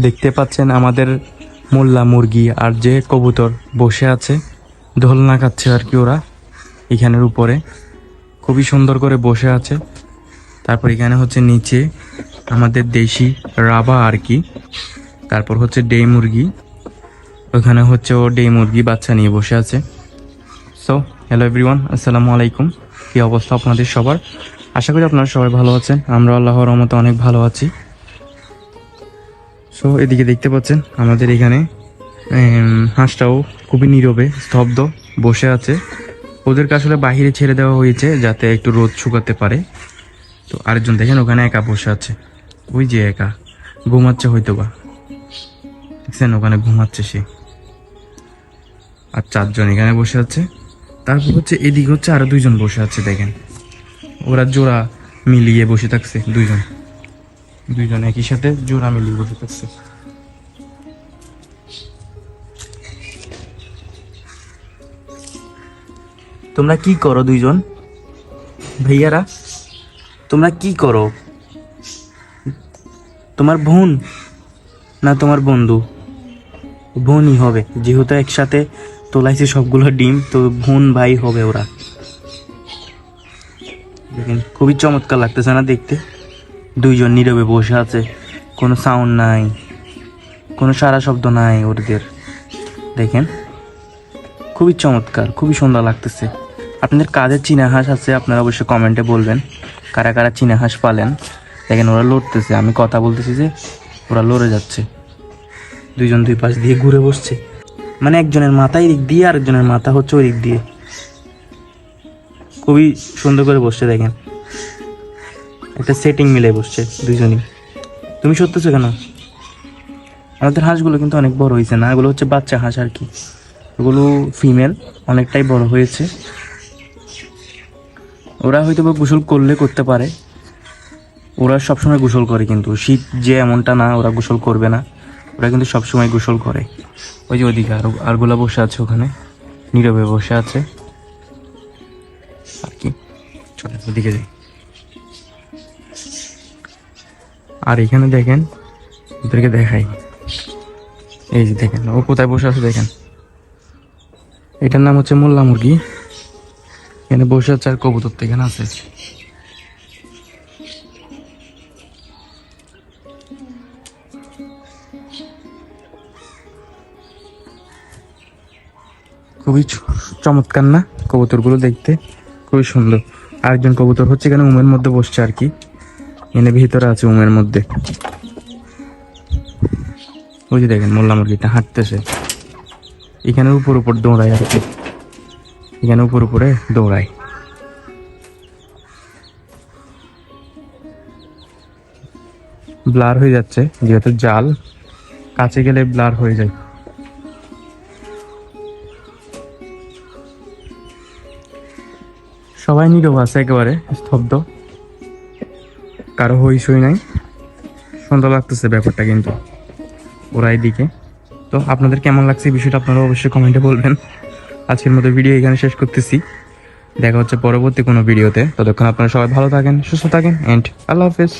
দেখতে পাচ্ছেন আমাদের মোল্লা মুরগি আর যে কবুতর বসে আছে। দোলনা খাচ্ছে আর কি ওরা এখানের উপরে। খুবই সুন্দর করে বসে আছে। তারপর এখানে হচ্ছে নিচে আমাদের দেশি রাবা আর কি। তারপর হচ্ছে ডে মুরগি। ওখানে হচ্ছে ও ডে মুরগি বাচ্চা নিয়ে বসে আছে। সো হ্যালো এভরিওয়ান আসসালামু আলাইকুম। কী অবস্থা আপনাদের সবার? আশা করি আপনারা সবাই ভালো আছেন। আমরা আল্লাহর রহমতে অনেক ভালো আছি। সো এদিকে দেখতে পাচ্ছেন আমাদের এখানে হাঁসটাও খুবই নীরবে, স্তব্ধ, বসে আছে। ওদেরকে আসলে বাহিরে ছেড়ে দেওয়া হয়েছে যাতে একটু রোদ শুকাতে পারে। তো আরেকজন দেখেন, ওখানে একা বসে আছে। ওই যে একা, ঘুমাচ্ছে হয়তো বা দেখছেন, ওখানে ঘুমাচ্ছে সে। আর চারজন এখানে বসে আছে। তারপর হচ্ছে এদিকে হচ্ছে আরও দুইজন বসে আছে, দেখেন। ওরা জোড়া মিলিয়ে বসে থাকছে, দুইজন। দুইজন একই সাথে জোড়া মিলিয়ে বসে থাকছে। তোমরা কি করো দুইজন? ভাইয়ারা, তোমরা কি করো? তোমার বোন না তোমার বন্ধু? বোনই হবে, যেহেতু একসাথে তোলাইছে সবগুলো ডিম, তো বোন ভাই হবে ওরা। দেখেন, খুবই চমৎকার লাগতেছে না দেখতে। দুইজন নীরবে বসে আছে। কোনো সাউন্ড নাই। কোনো সারা শব্দ নাই ওদের। দেখেন, খুবই চমৎকার, খুবই সুন্দর লাগতেছে। আপনাদের কাদের চীনা হাঁস আছে আপনারা অবশ্যই কমেন্টে বলবেন। কারা কারা চীনা হাঁস পালেন? দেখেন, ওরা লড়তেছে। আমি কথা বলতেছি যে, ওরা লড়ে যাচ্ছে। দুইজন দুই পাশ দিয়ে ঘুরে বসছে। মানে একজনের মাথা এদিক দিয়ে আর একজনের মাথা হচ্ছে ওই দিক দিয়ে। খুবই সুন্দর করে বসছে, দেখেন। একটা সেটিং মিলে বসছে দুইজনই। তুমি সত্যছো কেন? আমাদের হাঁসগুলো কিন্তু অনেক বড় হয়েছে না? এগুলো হচ্ছে বাচ্চা হাঁস আর কি। এগুলো ফিমেল অনেকটাই বড় হয়েছে। ওরা হয়তো বা গোসল করলে করতে পারে। ওরা সবসময় গোসল করে কিন্তু। শীত যে এমনটা না, ওরা গোসল করবে না। ওরা কিন্তু সবসময় গোসল করে। ওই যে ওদিকে আর, আরগুলা বসে আছে ওখানে। নীরবে বসে আছে। আর কি? চলে, ওদিকে যাই। আর এখানে দেখেন, ওদেরকে দেখাই। এই যে দেখেন, ও কোথায় বসে আছে দেখেন। এটার নাম হচ্ছে মোল্লা মুরগি। এখানে বসে আছে আর কবুতর তো এখানে আছে। খুবই চমৎকার না কবুতরগুলো দেখতে? খুবই সুন্দর। আরেকজন কবুতর হচ্ছে এখানে উমের মধ্যে বসছে আর কি। এনে ভিতরে আছে উমের মধ্যে। ওই যে দেখেন, মোল্লা মুরগিটা হাঁটতেছে। এখানে উপর উপর দৌড়ায় আর কি। এখানে উপর উপরে দৌড়ায়। ব্লার হয়ে যাচ্ছে, যেহেতু জাল, কাছে গেলে ব্লার হয়ে যায়। সবাই নীরব আছে একেবারে, স্তব্ধ। কারও হইসই নাই। সুন্দর লাগতেছে ব্যাপারটা কিন্তু ওরা এদিকে তো আপনাদের কেমন লাগছে বিষয়টা আপনারা অবশ্যই কমেন্টে বলবেন। আজকের মতো ভিডিও এখানে শেষ করতেছি। দেখা হচ্ছে পরবর্তী কোনো ভিডিওতে। ততক্ষণ আপনারা সবাই ভালো থাকেন, সুস্থ থাকেন অ্যান্ড আল্লাহ হাফেজ।